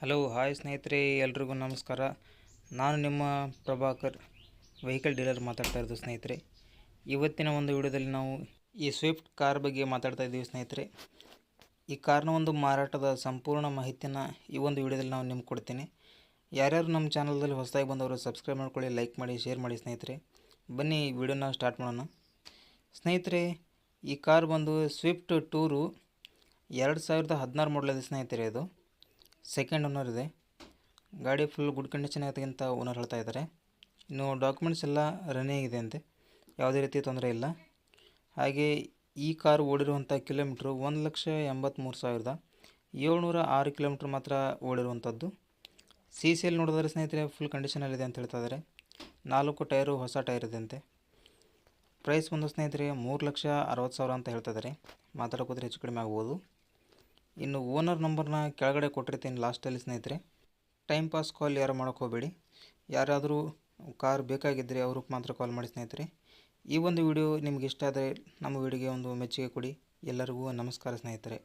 Hello hi ಸ್ನೇಹಿತರೆ, ಎಲ್ರಿಗೂ ನಮಸ್ಕಾರ. ನಾನು ನಿಮ್ಮ ಪ್ರಭಾಕರ್ ವೆಹಿಕಲ್ ಡೀಲರ್ ಮಾತಾಡ್ತಾ ಇರೋದು ಸ್ನೇಹಿತರೆ. ಇವತ್ತಿನ ಒಂದು ವಿಡಿಯೋದಲ್ಲಿ ನಾವು ಈ ಸ್ವಿಫ್ಟ್ ಕಾರ್ ಬಗ್ಗೆ ಮಾತಾಡ್ತಾ ಇದ್ದೀವಿ ಸ್ನೇಹಿತರೆ. ಈ ಕಾರ್ನ ಒಂದು ಮಾರಾಟದ ಸಂಪೂರ್ಣ ಮಾಹಿತಿನ ಈ ಒಂದು ವಿಡಿಯೋದಲ್ಲಿ ನಾವು ನಿಮ್ಗೆ ಕೊಡ್ತೀನಿ. ಯಾರ್ಯಾರು ನಮ್ಮ ಚಾನಲ್ದಲ್ಲಿ ಹೊಸದಾಗಿ ಬಂದವರು ಸಬ್ಸ್ಕ್ರೈಬ್ ಮಾಡ್ಕೊಳ್ಳಿ ಲೈಕ್ ಮಾಡಿ ಶೇರ್ ಮಾಡಿ ಸ್ನೇಹಿತರೆ. ಬನ್ನಿ ವಿಡಿಯೋನ ಸ್ಟಾರ್ಟ್ ಮಾಡೋಣ. ಸ್ನೇಹಿತರೆ, ಈ ಕಾರ್ ಬಂದು ಸ್ವಿಫ್ಟ್ ಟೂರು ಎರಡು ಸಾವಿರದ ಹದಿನಾರು ಮಾಡಲಿದೆ ಸ್ನೇಹಿತರೆ ಇದು ಸೆಕೆಂಡ್ ಓನರ್ ಇದೆ. ಗಾಡಿ ಫುಲ್ ಗುಡ್ ಕಂಡೀಷನ್ ಆಗಿದೆ ಅಂತ ಓನರ್ ಹೇಳ್ತಾ ಇದ್ದಾರೆ. ಇನ್ನು ಡಾಕ್ಯುಮೆಂಟ್ಸ್ ಎಲ್ಲ ರನ್ನಿಂಗ್ ಆಗಿದೆ ಅಂತೆ. ಯಾವುದೇ ರೀತಿ ತೊಂದರೆ ಇಲ್ಲ. ಹಾಗೆ ಈ ಕಾರು ಓಡಿರುವಂಥ ಕಿಲೋಮೀಟ್ರು ಒಂದು ಲಕ್ಷ ಎಂಬತ್ತ್ಮೂರು ಸಾವಿರದ ಏಳ್ನೂರ ಆರು ಕಿಲೋಮೀಟ್ರ್ ಮಾತ್ರ ಓಡಿರುವಂಥದ್ದು ಸಿ ಸಿ ಎಲ್ ನೋಡಿದ್ರೆ ಸ್ನೇಹಿತರೆ ಫುಲ್ ಕಂಡೀಷನಲ್ಲಿದೆ ಅಂತ ಹೇಳ್ತಾ ಇದ್ದಾರೆ. ನಾಲ್ಕು ಟೈರು, ಹೊಸ ಟೈರ್ ಇದೆ ಅಂತೆ. ಪ್ರೈಸ್ ಬಂದು ಸ್ನೇಹಿತರೆ ಮೂರು ಲಕ್ಷ ಅರವತ್ತು ಸಾವಿರ ಅಂತ ಹೇಳ್ತಾ ಇದ್ದಾರೆ. ಮಾತಾಡೋಕೋದ್ರೆ ಹೆಚ್ಚು ಕಡಿಮೆ ಆಗ್ಬೋದು. ಇನ್ನು ಓನರ್ ನಂಬರ್ನ ಕೆಳಗಡೆ ಕೊಟ್ಟಿರ್ತೀನಿ ಲಾಸ್ಟಲ್ಲಿ ಸ್ನೇಹಿತರೆ. ಟೈಮ್ ಪಾಸ್ ಕಾಲ್ ಯಾರು ಮಾಡೋಕ್ಕೆ ಹೋಗಬೇಡಿ. ಯಾರಾದರೂ ಕಾರ್ ಬೇಕಾಗಿದ್ದರೆ ಅವ್ರಿಗೆ ಮಾತ್ರ ಕಾಲ್ ಮಾಡಿ ಸ್ನೇಹಿತರೆ. ಈ ಒಂದು ವಿಡಿಯೋ ನಿಮ್ಗೆ ಇಷ್ಟ ಆದರೆ ನಮ್ಮ ವಿಡಿಯೋಗೆ ಒಂದು ಮೆಚ್ಚುಗೆ ಕೊಡಿ. ಎಲ್ಲರಿಗೂ ನಮಸ್ಕಾರ ಸ್ನೇಹಿತರೆ.